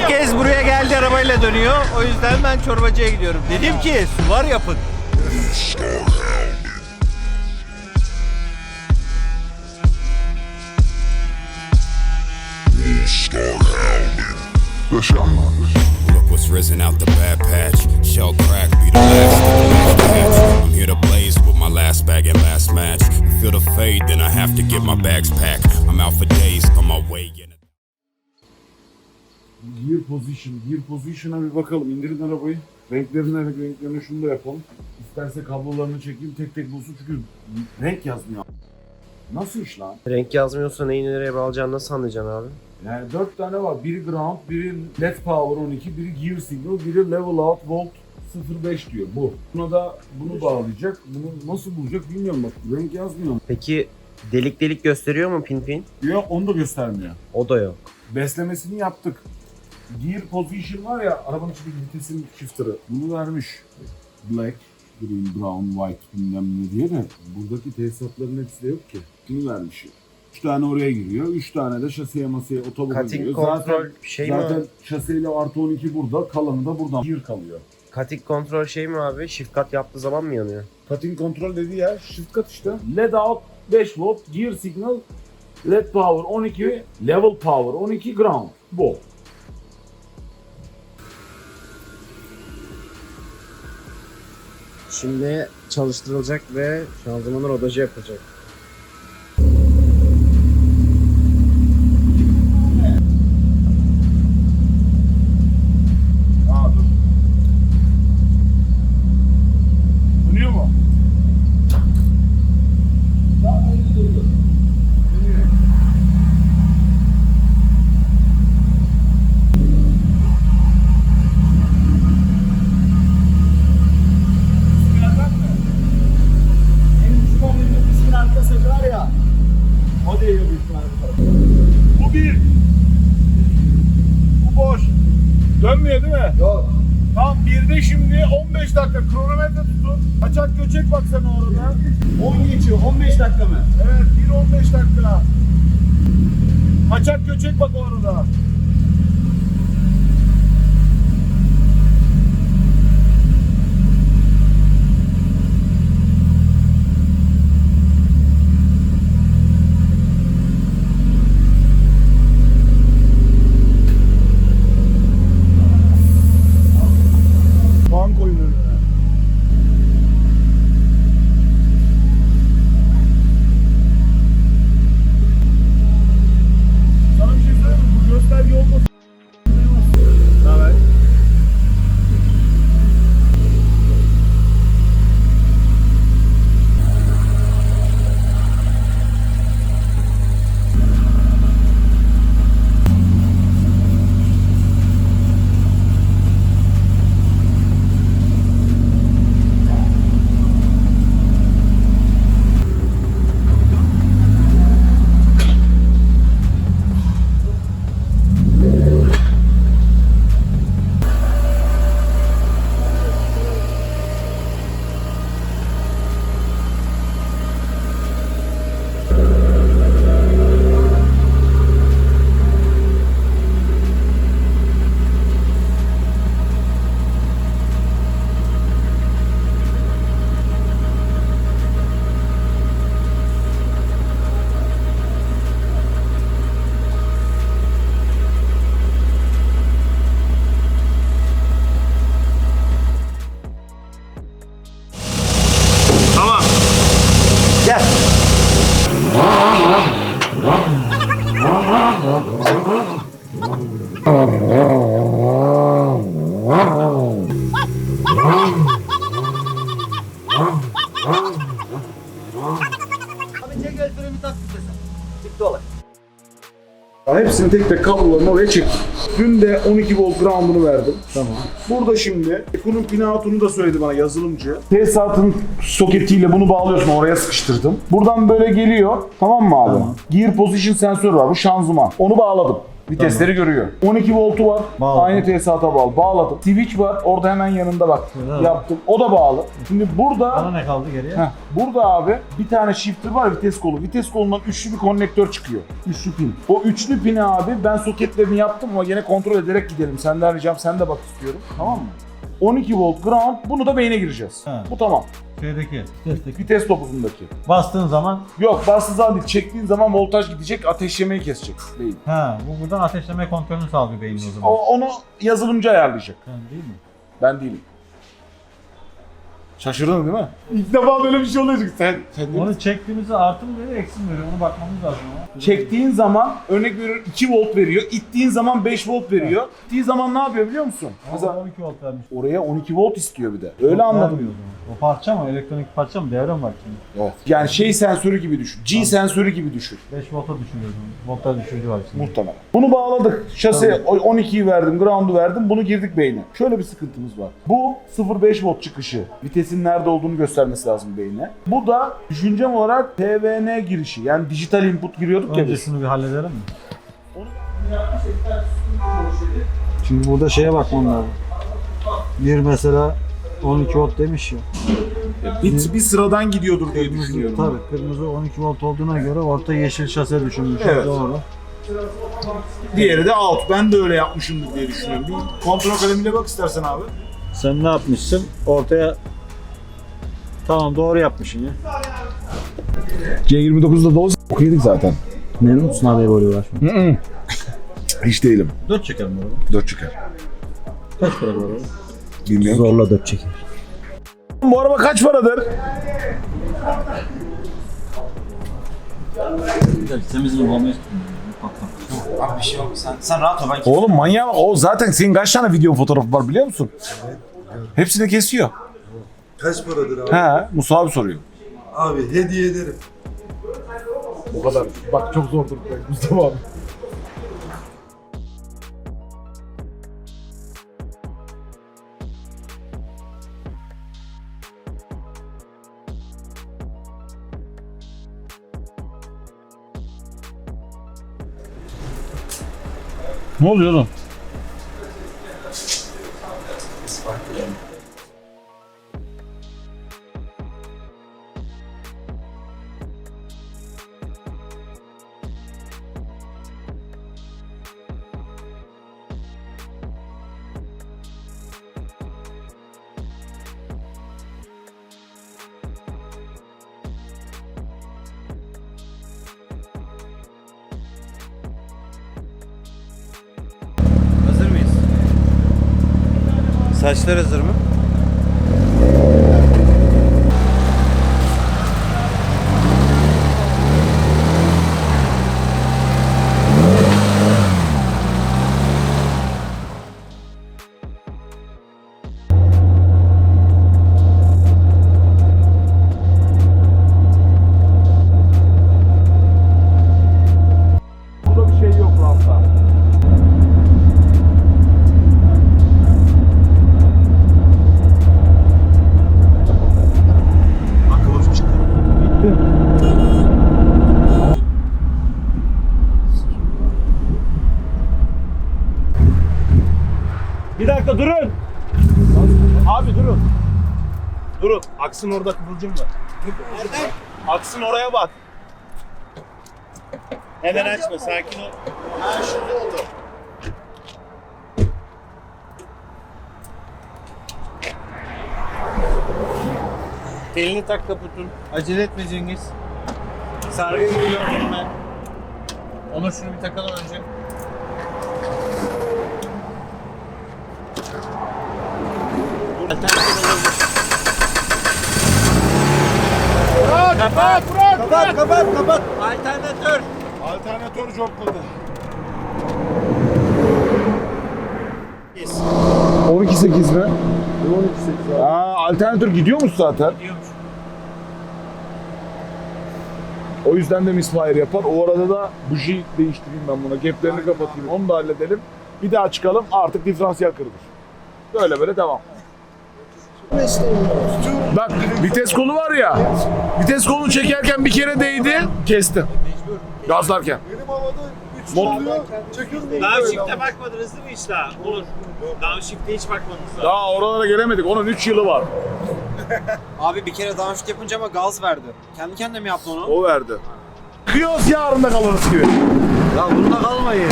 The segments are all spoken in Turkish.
Herkes buraya geldi arabayla dönüyor. O yüzden ben çorbacıya gidiyorum. Dedim ki sular yapın. Look what's risen out the bad patch. Shell crack be the last of the last to hatch. I'm here to blaze with my last bag and last match. Feel the fade, then I have to get my bags packed. I'm out for days, on my way. Gear position, gear position'a bir bakalım. İndirin arabayı. Renklerine, renklerine şunu da yapalım. İsterse kablolarını çekeyim tek tek bulsun çünkü renk yazmıyor. Nasıl iş lan? Renk yazmıyorsa neyi nereye bağlayacağını nasıl anlayacaksın abi? Yani dört tane var. Biri ground, biri led power 12, biri gear signal, biri level out volt 05 diyor bu. Buna da bunu bağlayacak. Bunu nasıl bulacak bilmiyorum bak. Renk yazmıyor. Peki delik delik gösteriyor mu pin pin? Yok onu da göstermiyor. O da yok. Beslemesini yaptık. Gear position var ya arabanın içindeki vitesin shifter'ı. Bunu vermiş. Black, green, brown, white bilmem ne diye de buradaki tesisatların hepsi de yok ki. Bunu vermiş. 3 tane oraya giriyor. 3 tane de şasiye masaya otoboka Cutting giriyor. control zaten şey zaten mi? şaseyle artı 12 burada. Kalanı da buradan. Gear kalıyor. Cutting control şey mi abi? Shift cut yaptığı zaman mı yanıyor? Cutting control dediği yer shift cut işte. LED out 5 volt, gear signal, LED power 12, level power 12, ground. Bu. Şimdi çalıştırılacak ve şanzımanı rodajı yapılacak. Aa dur. Dönüyor mu? Bu bir. Bu boş. Dönmüyor değil mi? Yok. Tamam birde şimdi 15 dakika kronometre tutun. Kaçak göçek bak sen orada. 10 geçiyor 15 dakika mı? Evet 1 15 dakika. Kaçak göçek bak orada. Puan koyun önüne. Sana bir şey söyleyeyim mi? Bu gösterge olmasa Ne haber? Gel. Abi çek el freni tak vitese. Bitti olay. Hepsini tek tek kablolarını oraya çektim. Dün de 12 volt ground'unu verdim. Tamam. Burada şimdi bunun pinout'unu da söyledi bana yazılımcı. Tesisatın soketiyle bunu bağlıyorsun oraya sıkıştırdım. Buradan böyle geliyor. Tamam mı abi? Gear position sensörü var bu şanzıman. Onu bağladım. Vitesleri görüyor. 12 voltu var. Bağladım. Aynı tesisata bağlı. Bağladım. Switch var. Orada hemen yanında bak. Yaptım. O da bağlı. Şimdi burada Bana ne kaldı geriye? Heh, burada abi bir tane shifter var vites kolu. Vites kolundan üçlü bir konnektör çıkıyor. Üçlü pin. O üçlü pini abi ben soketlerini yaptım ama gene kontrol ederek gidelim. Senden ricam sen de bak istiyorum. Tamam mı? 12 volt ground. Bunu da beyne gireceğiz. He. Bu tamam. Şeydeki, testteki. Vites topuzundaki. Bastığın zaman Yok bassız al değil. Çektiğin zaman voltaj gidecek, ateşlemeyi kesecek beyin. ha bu buradan ateşleme kontrolünü sağlıyor beynin o zaman. O, onu yazılımcı ayarlayacak. Ha, değil mi? Ben değilim. Şaşırdın değil mi? İlk defa böyle bir şey olacak. Sen, sen Onu çektiğimizde artı mı veriyor, eksi mi veriyor? Onu bakmamız lazım ama. Çektiğin zaman örnek veriyorum 2 volt veriyor. İttiğin zaman 5 volt veriyor. İttiği zaman ne yapıyor biliyor musun? Mesela Mesela 12 volt vermiş. oraya 12 volt istiyor bir de. Öyle anladım. Vermiyor o zaman. O parça mı? Elektronik parça mı? Devre mi var şimdi? Evet. Yani şey sensörü gibi düşün. G sensörü gibi düşün. 5 volta düşürüyorsun. Voltaj düşürücü var şimdi. Muhtemelen. Bunu bağladık. Şase o 12'yi verdim, ground'u verdim. Bunu girdik beyne. Şöyle bir sıkıntımız var. Bu 0.5 volt çıkışı. Vitesin nerede olduğunu göstermesi lazım beyne. Bu da düşüncem olarak PVN girişi. Yani dijital input giriyorduk ya biz. Öncesini bir halledelim mi? Şimdi burada şeye bakmam lazım. Bir mesela 12 volt demiş ya. Bir, bir sıradan gidiyordur diye Kırmızı, düşünüyorum. tabii kırmızı 12 volt olduğuna göre orta yeşil şase düşünmüş. Evet. Doğru. Diğeri de out. Ben de öyle yapmışımdır diye düşünüyorum. Bir kontrol kalemiyle bak istersen abi. Sen ne yapmışsın? Ortaya Tamam doğru yapmışsın ya. C29'da doz okuyorduk zaten. Memnun musun abi böyle uğraşma? Hiç değilim. 4 çekelim bu arada. 4 çıkar. Kaç para bu arada? Bilmiyorum. Zorla 4 çeker. Bu araba kaç paradır? Temiz mi olmayız? Abi bir şey yok. Sen, sen rahat ol ben Oğlum manyak o zaten senin kaç tane video fotoğrafı var biliyor musun? Hepsini kesiyor. Kaç paradır abi? He, Musa abi soruyor. Abi hediye ederim. O kadar. Bak çok zordur Mustafa abi. Ne oluyor oğlum? Saçlar hazır mı? Dakika durun. Abi durun. Durun. Aksın orada kıvılcım var. Nerede? Aksın oraya bak. Hemen açma sakin ol. Ha şurada oldu. Elini tak kaputun. Acele etme Cengiz. Sargı giyiyorum ben. Ona şunu bir takalım önce. Alternatif olabilir. Kapat, kapat, kapat, kapat. Alternatör. Alternatör jokladı. 12.8 mi? 12.8 Aa, alternatör gidiyormuş zaten. Gidiyormuş. O yüzden de misfire yapar. O arada da buji değiştireyim ben buna. Gaplerini kapatayım. Onu da halledelim. Bir daha çıkalım. Artık diferansiyel kırılır. Böyle böyle devam. Bak vites kolu var ya. Vites kolunu çekerken bir kere değdi. Kesti. Gazlarken. Benim havada 3 Modlu. Downshift'e bakmadınız değil mi hiç daha? Olur. Downshift'e hiç bakmadınız daha. Daha oralara gelemedik. Onun 3 yılı var. Abi bir kere downshift yapınca ama gaz verdi. Kendi kendine mi yaptı onu? O verdi. Kıyos yarın da kalırız gibi. Ya bununla kalmayın.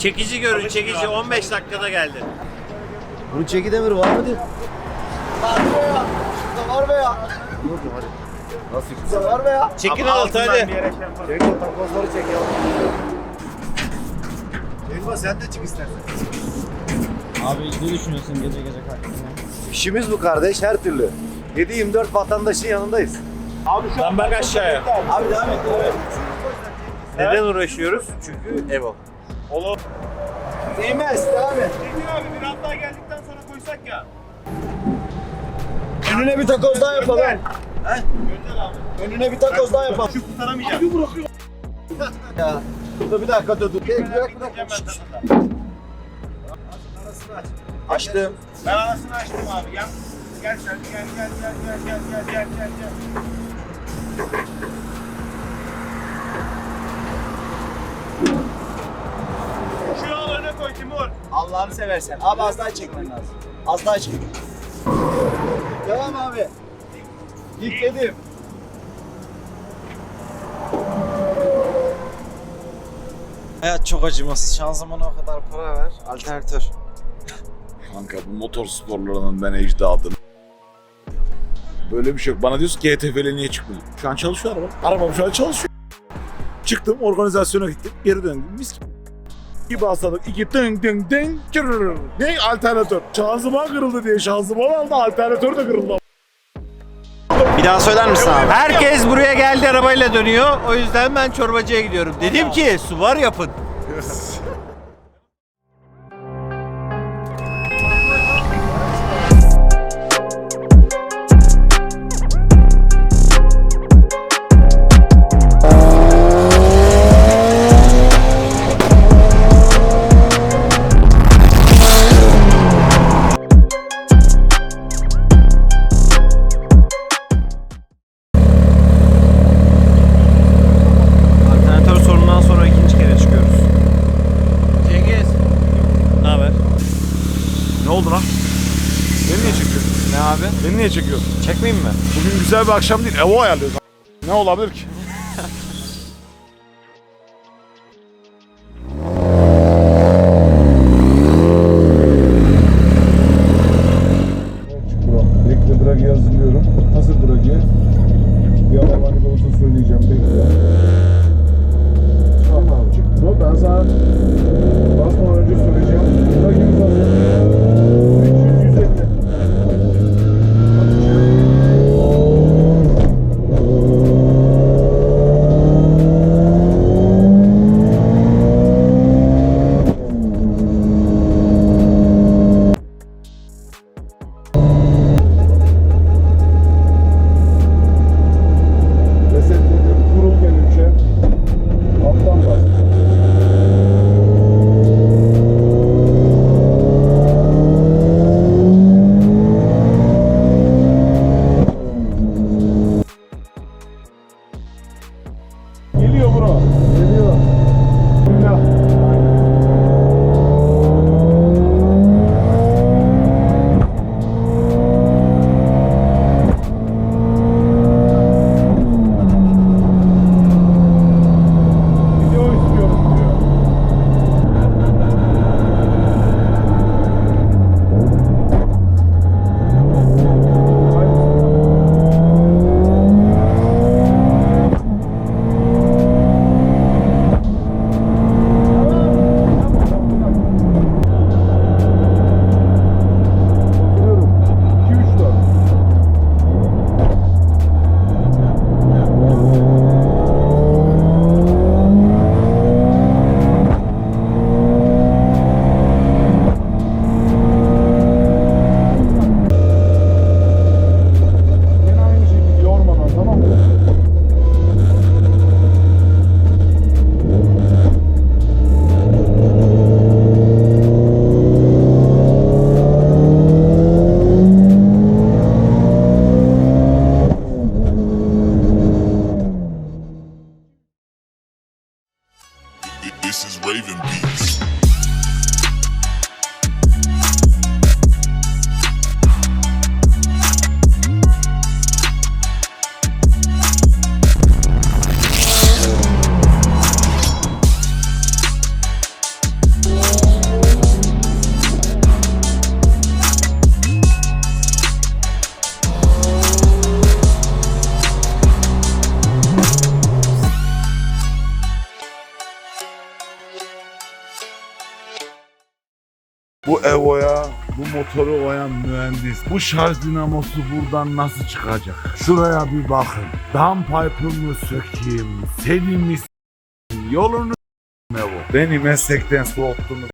Çekici görün çekici 15 dakikada geldi. Bunun çeki demiri var mı diye. Var be ya. Nasıl? Var be ya. Çekin altı hadi. Çek o takozları çek ya. Elma sen de çık istersen. Abi ne düşünüyorsun gece gece kalktığında? İşimiz bu kardeş her türlü. 7-24 vatandaşın yanındayız. Lan bak aşağıya. Abi devam et. Neden uğraşıyoruz? Çünkü Evo. Değmez devam et. abi biraz daha geldikten sonra koysak ya. Önüne bir takoz daha yapalım. Önüne bir takoz daha yapalım. Şu kurtaramayacağım. Ya. Dur bir dakika dur dur. Bir dakika, bir dakika. Açtım. Ben anasını açtım abi. Gel. Gel sen gel gel gel gel gel gel gel gel gel. Allah'ını seversen. Abi az daha çekmen lazım. Az daha çek. Devam abi. Yükledim. Hayat çok acımasız. Şanzımana o kadar para ver. Alternatör. Kanka bu motor sporlarının ben ecdadım. Böyle bir şey yok. Bana diyorsun ki GTF'le niye çıkmadın? Şu an çalışıyor araba. Arabam şu an çalışıyor. Çıktım organizasyona gittim. Geri döndüm. Mis gibi. İki basladık. iki ding ding ding. Cırrrr. Ne alternatör? Şanzıman kırıldı diye şanzıman aldı. Alternatör de kırıldı. Bir daha söyler misin abi? Herkes buraya geldi arabayla dönüyor. O yüzden ben çorbacıya gidiyorum. Dedim ki su var yapın. Ne oldu lan? Beni niye çekiyorsun? Ne abi? Beni niye çekiyorsun? Çekmeyeyim mi? Bugün güzel bir akşam değil. Evo ayarlıyoruz. Ne olabilir ki? Raven Beats. Bu Evo'ya bu motoru oyan mühendis. Bu şarj dinamosu buradan nasıl çıkacak? Şuraya bir bakın. Downpipe'ımı sökeyim. Seni mi s**eyim? Yolunu s**eyim Evo. Beni meslekten soğuttunuz